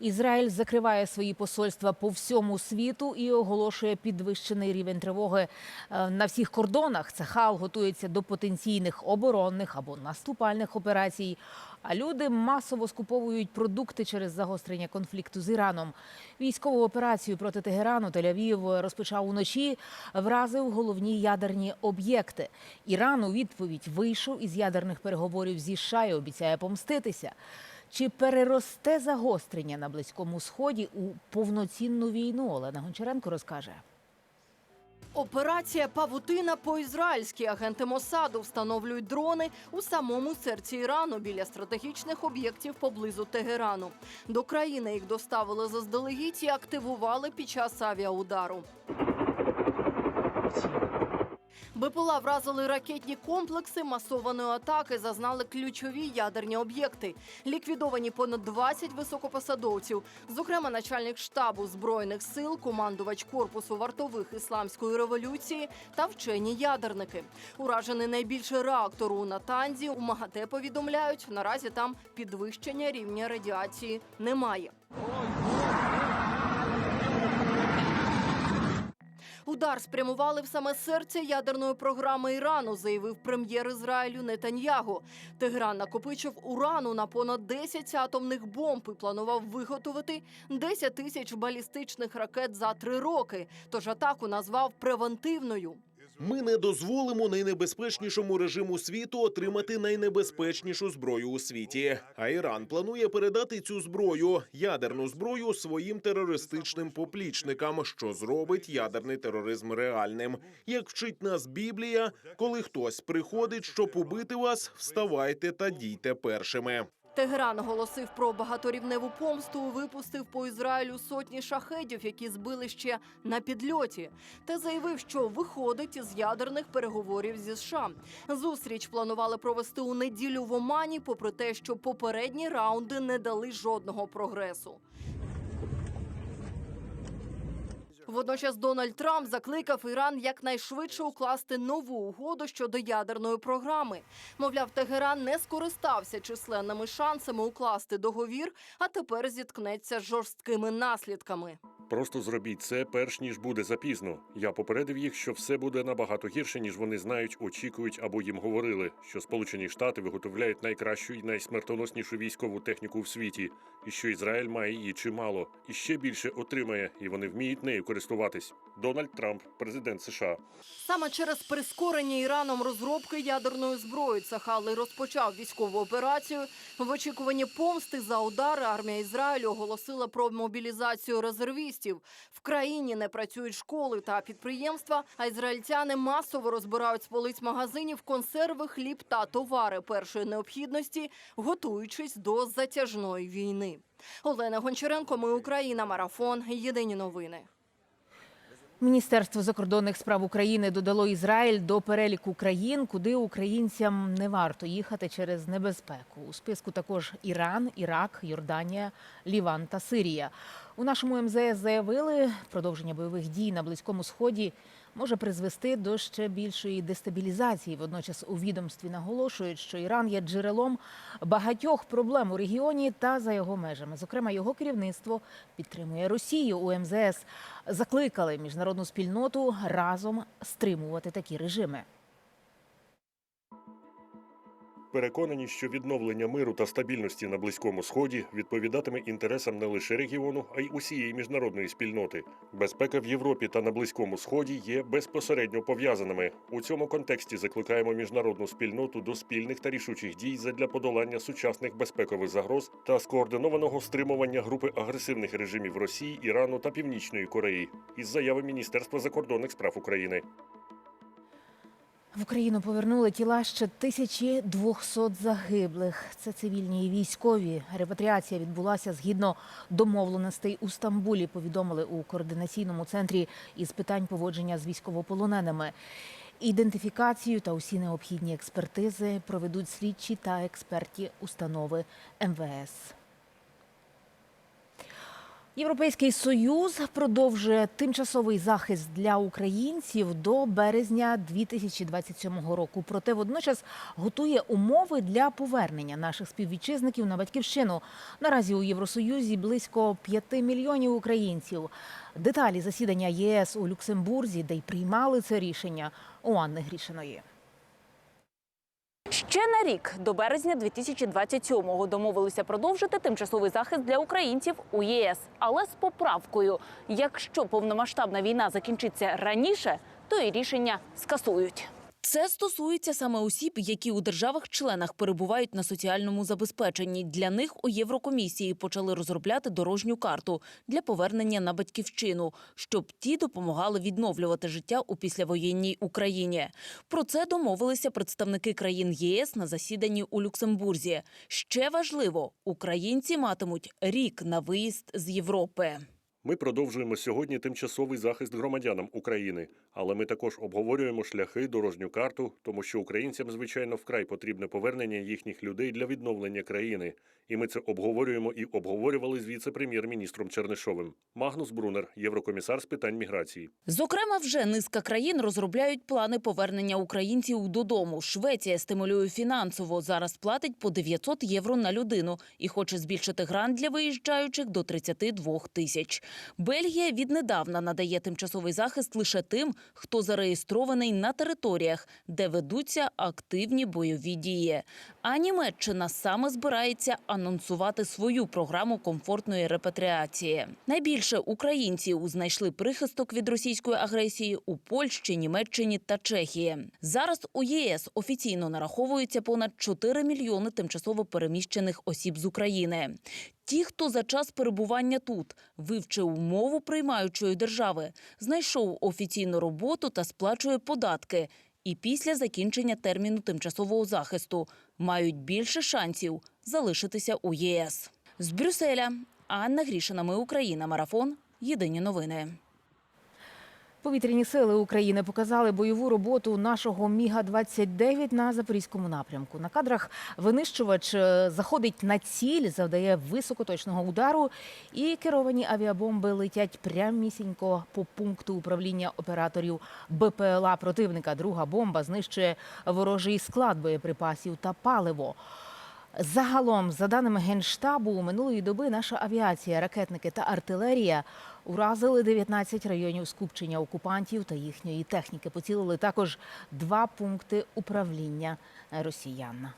Ізраїль закриває свої посольства по всьому світу і оголошує підвищений рівень тривоги е, на всіх кордонах. Цехал готується до потенційних оборонних або наступальних операцій. А люди масово скуповують продукти через загострення конфлікту з Іраном. Військову операцію проти Тегерану Тель-Авів розпочав уночі, вразив головні ядерні об'єкти. Іран у відповідь вийшов із ядерних переговорів зі США і обіцяє помститися. Чи переросте загострення на близькому сході у повноцінну війну? Олена Гончаренко розкаже. Операція Павутина по-ізраїльськи. Агенти Мосаду встановлюють дрони у самому серці Ірану біля стратегічних об'єктів поблизу Тегерану. До країни їх доставили заздалегідь і активували під час авіаудару. БПЛА вразили ракетні комплекси масованої атаки, зазнали ключові ядерні об'єкти. Ліквідовані понад 20 високопосадовців, зокрема начальник штабу збройних сил, командувач корпусу вартових ісламської революції та вчені ядерники. Уражений найбільший реактор у Натанзі. У МАГАТЕ повідомляють, наразі там підвищення рівня радіації немає. Удар спрямували в саме серце ядерної програми Ірану, заявив прем'єр Ізраїлю Нетаньягу. Тегран накопичив урану на понад 10 атомних бомб і планував виготовити 10 тисяч балістичних ракет за три роки. Тож атаку назвав превентивною. Ми не дозволимо найнебезпечнішому режиму світу отримати найнебезпечнішу зброю у світі. А Іран планує передати цю зброю, ядерну зброю, своїм терористичним поплічникам, що зробить ядерний тероризм реальним. Як вчить нас Біблія, коли хтось приходить, щоб убити вас, вставайте та дійте першими. Тегеран оголосив про багаторівневу помсту. Випустив по Ізраїлю сотні шахедів, які збили ще на підльоті. Та заявив, що виходить із ядерних переговорів зі США. Зустріч планували провести у неділю в Омані, попри те, що попередні раунди не дали жодного прогресу. Водночас Дональд Трамп закликав Іран якнайшвидше укласти нову угоду щодо ядерної програми. Мовляв, Тегеран не скористався численними шансами укласти договір, а тепер зіткнеться з жорсткими наслідками. Просто зробіть це перш ніж буде запізно. Я попередив їх, що все буде набагато гірше, ніж вони знають, очікують або їм говорили, що Сполучені Штати виготовляють найкращу і найсмертоноснішу військову техніку в світі, і що Ізраїль має її чимало, і ще більше отримає, і вони вміють нею користуватись. Дональд Трамп, президент США. Саме через прискорення Іраном розробки ядерної зброї Цахали розпочав військову операцію. В очікуванні помсти за удари армія Ізраїлю оголосила про мобілізацію резервістів. В країні не працюють школи та підприємства, а ізраїльтяни масово розбирають з полиць магазинів консерви, хліб та товари першої необхідності, готуючись до затяжної війни. Олена Гончаренко, ми Україна, марафон. Єдині новини. Міністерство закордонних справ України додало Ізраїль до переліку країн, куди українцям не варто їхати через небезпеку. У списку також Іран, Ірак, Йорданія, Ліван та Сирія. У нашому МЗС заявили, продовження бойових дій на близькому сході може призвести до ще більшої дестабілізації. Водночас у відомстві наголошують, що Іран є джерелом багатьох проблем у регіоні та за його межами. Зокрема, його керівництво підтримує Росію у МЗС. Закликали міжнародну спільноту разом стримувати такі режими. Переконані, що відновлення миру та стабільності на близькому сході відповідатиме інтересам не лише регіону, а й усієї міжнародної спільноти. Безпека в Європі та на близькому сході є безпосередньо пов'язаними. У цьому контексті закликаємо міжнародну спільноту до спільних та рішучих дій задля подолання сучасних безпекових загроз та скоординованого стримування групи агресивних режимів Росії, Ірану та Північної Кореї. Із заяви Міністерства закордонних справ України. В Україну повернули тіла ще 1200 загиблих. Це цивільні і військові. Репатріація відбулася згідно домовленостей у Стамбулі. Повідомили у координаційному центрі із питань поводження з військовополоненими. Ідентифікацію та усі необхідні експертизи проведуть слідчі та експерті установи МВС. Європейський союз продовжує тимчасовий захист для українців до березня 2027 року. Проте водночас готує умови для повернення наших співвітчизників на батьківщину. Наразі у Євросоюзі близько 5 мільйонів українців. Деталі засідання ЄС у Люксембурзі, де й приймали це рішення у Анни Грішиної. Ще на рік до березня 2027-го домовилися продовжити тимчасовий захист для українців у ЄС, але з поправкою: якщо повномасштабна війна закінчиться раніше, то і рішення скасують. Це стосується саме осіб, які у державах-членах перебувають на соціальному забезпеченні. Для них у Єврокомісії почали розробляти дорожню карту для повернення на батьківщину, щоб ті допомагали відновлювати життя у післявоєнній Україні. Про це домовилися представники країн ЄС на засіданні у Люксембурзі. Ще важливо, українці матимуть рік на виїзд з Європи. Ми продовжуємо сьогодні тимчасовий захист громадянам України, але ми також обговорюємо шляхи, дорожню карту, тому що українцям, звичайно, вкрай потрібне повернення їхніх людей для відновлення країни. І ми це обговорюємо і обговорювали з віце-прем'єр-міністром Чернишовим. Магнус Брунер, єврокомісар з питань міграції. Зокрема, вже низка країн розробляють плани повернення українців додому. Швеція стимулює фінансово. Зараз платить по 900 євро на людину і хоче збільшити грант для виїжджаючих до 32 тисяч. Бельгія віднедавна надає тимчасовий захист лише тим, хто зареєстрований на територіях, де ведуться активні бойові дії. А Німеччина саме збирається анонсувати свою програму комфортної репатріації. Найбільше українців знайшли прихисток від російської агресії у Польщі, Німеччині та Чехії. Зараз у ЄС офіційно нараховується понад 4 мільйони тимчасово переміщених осіб з України. Ті, хто за час перебування тут вивчив мову приймаючої держави, знайшов офіційну роботу та сплачує податки. І після закінчення терміну тимчасового захисту мають більше шансів залишитися у ЄС. З Брюсселя Анна Грішина. Ми Україна. Марафон. Єдині новини. Повітряні сили України показали бойову роботу нашого Міга 29 на запорізькому напрямку. На кадрах винищувач е, заходить на ціль, завдає високоточного удару, і керовані авіабомби летять прямісінько по пункту управління операторів БПЛА противника. Друга бомба знищує ворожий склад боєприпасів та паливо. Загалом, за даними Генштабу, минулої доби наша авіація, ракетники та артилерія уразили 19 районів скупчення окупантів та їхньої техніки. Поцілили також два пункти управління росіян.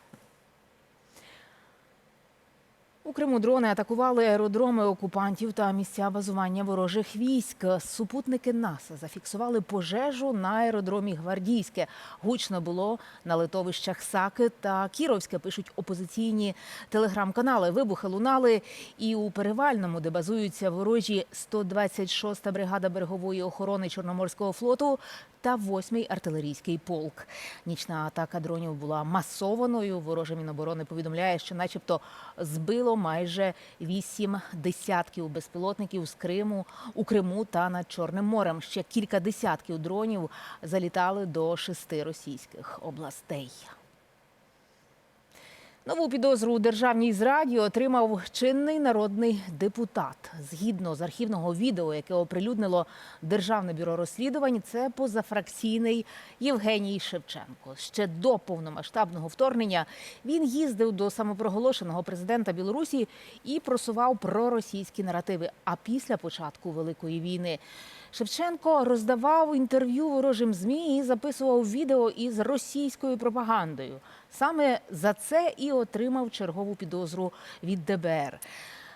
У Криму дрони атакували аеродроми окупантів та місця базування ворожих військ. Супутники НАСА зафіксували пожежу на аеродромі Гвардійське. Гучно було на литовищах Саки та Кіровське. Пишуть опозиційні телеграм-канали. Вибухи лунали і у Перевальному, де базуються ворожі 126-та бригада берегової охорони Чорноморського флоту та 8-й артилерійський полк. Нічна атака дронів була масованою. Вороже Міноборони повідомляє, що, начебто, збило майже вісім десятків безпілотників з Криму у Криму та над Чорним морем. Ще кілька десятків дронів залітали до шести російських областей. Нову підозру у державній зраді отримав чинний народний депутат. Згідно з архівного відео, яке оприлюднило Державне бюро розслідувань, це позафракційний Євгеній Шевченко. Ще до повномасштабного вторгнення він їздив до самопроголошеного президента Білорусі і просував проросійські наративи. А після початку Великої війни Шевченко роздавав інтерв'ю ворожим змі і записував відео із російською пропагандою. Саме за це і отримав чергову підозру від ДБР.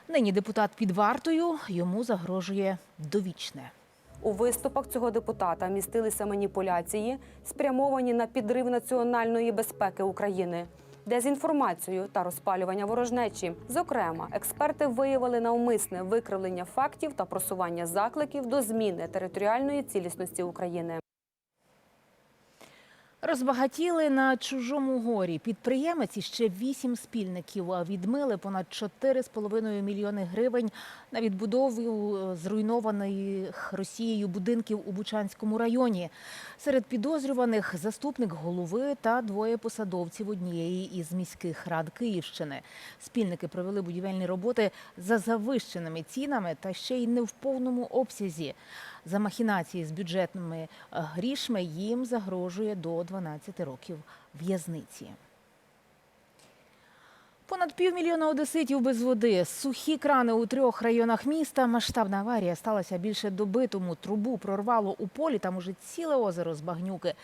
Нині депутат під вартою йому загрожує довічне. У виступах цього депутата містилися маніпуляції, спрямовані на підрив національної безпеки України, дезінформацію та розпалювання ворожнечі. Зокрема, експерти виявили навмисне викривлення фактів та просування закликів до зміни територіальної цілісності України. Розбагатіли на чужому горі. Підприємець і ще вісім спільників відмили понад 4,5 мільйони гривень на відбудову е, зруйнованих Росією будинків у Бучанському районі. Серед підозрюваних заступник голови та двоє посадовців однієї із міських рад Київщини. Спільники провели будівельні роботи за завищеними цінами та ще й не в повному обсязі. За махінації з бюджетними е, грішми їм загрожує до 12 років в'язниці. Понад півмільйона одеситів без води, сухі крани у трьох районах міста. Масштабна аварія сталася більше доби тому. Трубу прорвало у полі, там уже ціле озеро з багнюки.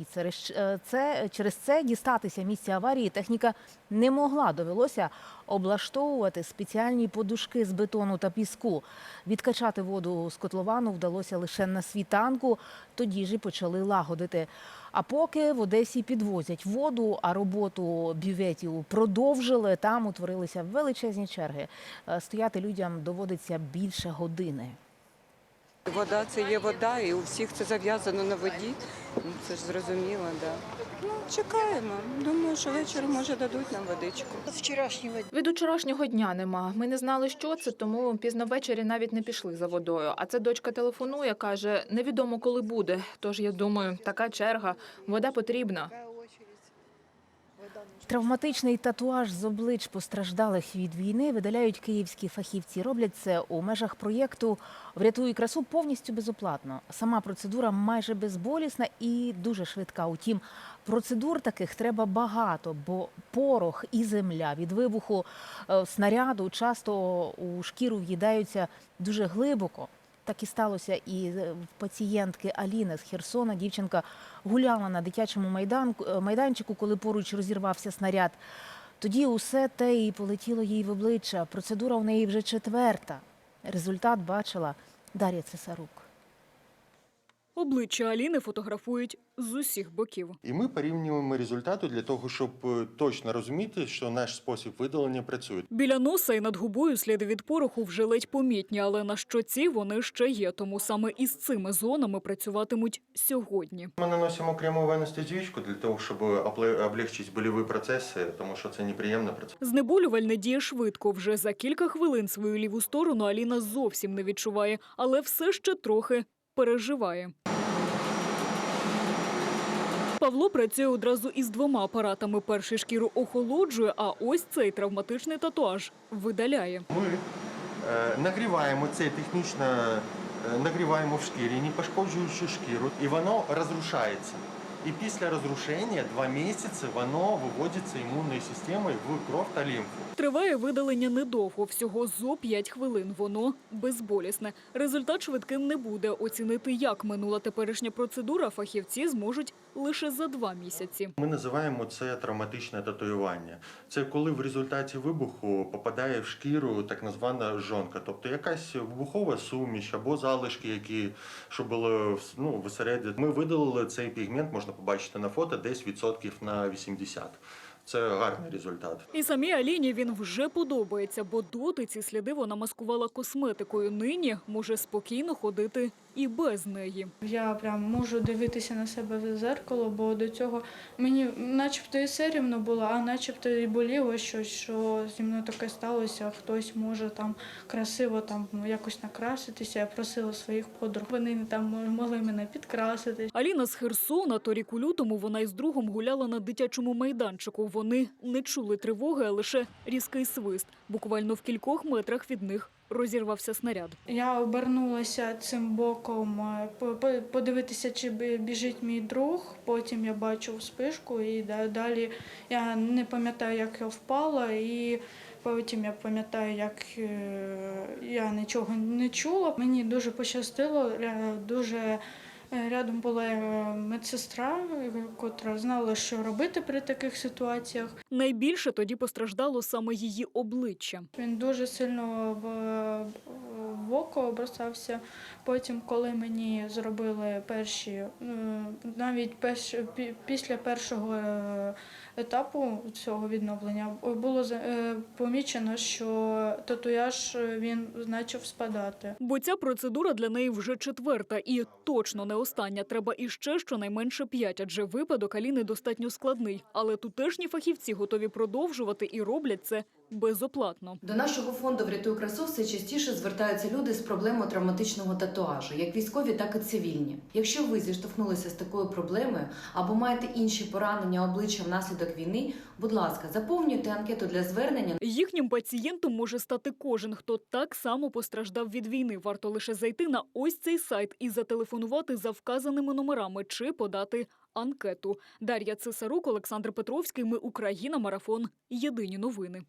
І е, це, через це дістатися місця аварії техніка не могла. Довелося облаштовувати спеціальні подушки з бетону та піску. Відкачати воду з котловану вдалося лише на світанку, тоді ж і почали лагодити. А поки в Одесі підвозять воду, а роботу бюветів продовжили, там утворилися величезні черги. Е, Стояти людям доводиться більше години. Вода це є вода, і у всіх це зав'язано на воді. Ну, Це ж зрозуміло, да. Ну, чекаємо. Думаю, що ввечері може дадуть нам водичку. Від вчорашнього дня нема. Ми не знали, що це, тому пізно ввечері навіть не пішли за водою. А це дочка телефонує, каже, невідомо коли буде. Тож я думаю, така черга, вода потрібна. Травматичний татуаж з облич постраждалих від війни видаляють київські фахівці. Роблять це у межах проєкту Врятуй красу повністю безоплатно. Сама процедура майже безболісна і дуже швидка. Утім, процедур таких треба багато, бо порох і земля від вибуху е, снаряду часто у шкіру в'їдаються дуже глибоко. Так і сталося і в пацієнтки Аліни з Херсона. Дівчинка гуляла на дитячому е, майданчику, коли поруч розірвався снаряд. Тоді усе те і полетіло їй в обличчя. Процедура у неї вже четверта. Результат бачила Дар'я Цесарук. Обличчя Аліни фотографують з усіх боків. І ми порівнюємо результати для того, щоб е, точно розуміти, що наш спосіб видалення працює. Біля носа і над губою сліди від пороху вже ледь помітні, але на щоці вони ще є. Тому саме із цими зонами працюватимуть сьогодні. Ми наносимо кремову анестезієчку для того, щоб обле- облегчити больові процеси, тому що це неприємний процес. Знеболювальне діє швидко. Вже за кілька хвилин свою ліву сторону Аліна зовсім не відчуває, але все ще трохи переживає. Павло працює одразу із двома апаратами. Перший шкіру охолоджує, а ось цей травматичний татуаж видаляє. Ми е, нагріваємо це технічно, е, нагріваємо в шкірі, не пошкоджуючи шкіру, і воно розрушається. І після розрушення два місяці воно виводиться імунною системою в кров та лімфу. Триває видалення недовго, всього зо 5 хвилин. Воно безболісне. Результат швидким не буде. Оцінити, як минула теперішня процедура, фахівці зможуть лише за два місяці. Ми називаємо це травматичне татуювання. Це коли в результаті вибуху попадає в шкіру так звана жонка, тобто якась вибухова суміш або залишки, які що були ну, всередині. Ми видалили цей пігмент, можна побачити на фото, десь відсотків на 80. Це гарний результат. І самій Аліні він вже подобається, бо доти ці сліди вона маскувала косметикою. Нині може спокійно ходити і без неї. Я прям можу дивитися на себе в зеркало, бо до цього мені начебто і соромно було, а начебто і боліло щось, що зі мною таке сталося. Хтось може там красиво там якось накраситися. Я просила своїх подруг. Вони там могли мене підкрасити. Аліна з Херсона торік у лютому вона із другом гуляла на дитячому майданчику. Вони не чули тривоги, а лише різкий свист. Буквально в кількох метрах від них розірвався снаряд. Я обернулася цим боком е, по- по- подивитися, чи біжить мій друг. Потім я бачу вспишку, і далі я не пам'ятаю, як я впала, і потім я пам'ятаю, як е, я нічого не чула. Мені дуже пощастило, дуже. Е, Рядом була е, медсестра, е, котра знала, що робити при таких ситуаціях. Найбільше тоді постраждало саме її обличчя. Він дуже сильно в, око обросався. Потім, коли мені зробили перші, навіть перш, пі- після першого етапу цього відновлення було помічено, що татуяж він почав спадати. Бо ця процедура для неї вже четверта і точно не остання. Треба іще щонайменше п'ять, адже випадок Аліни достатньо складний. Але тутешні фахівці готові продовжувати і роблять це безоплатно. До нашого фонду «Врятуй красу» все частіше звертаються люди з проблемою травматичного татуажу, як військові, так і цивільні. Якщо ви зіштовхнулися з такою проблемою або маєте інші поранення обличчя внаслідок війни, будь ласка, заповнюйте анкету для звернення Їхнім пацієнтом може стати кожен, хто так само постраждав від війни. Варто лише зайти на ось цей сайт і зателефонувати за вказаними номерами чи подати анкету. Дар'я Цесарук, Олександр Петровський. Ми Україна. Марафон. Єдині новини.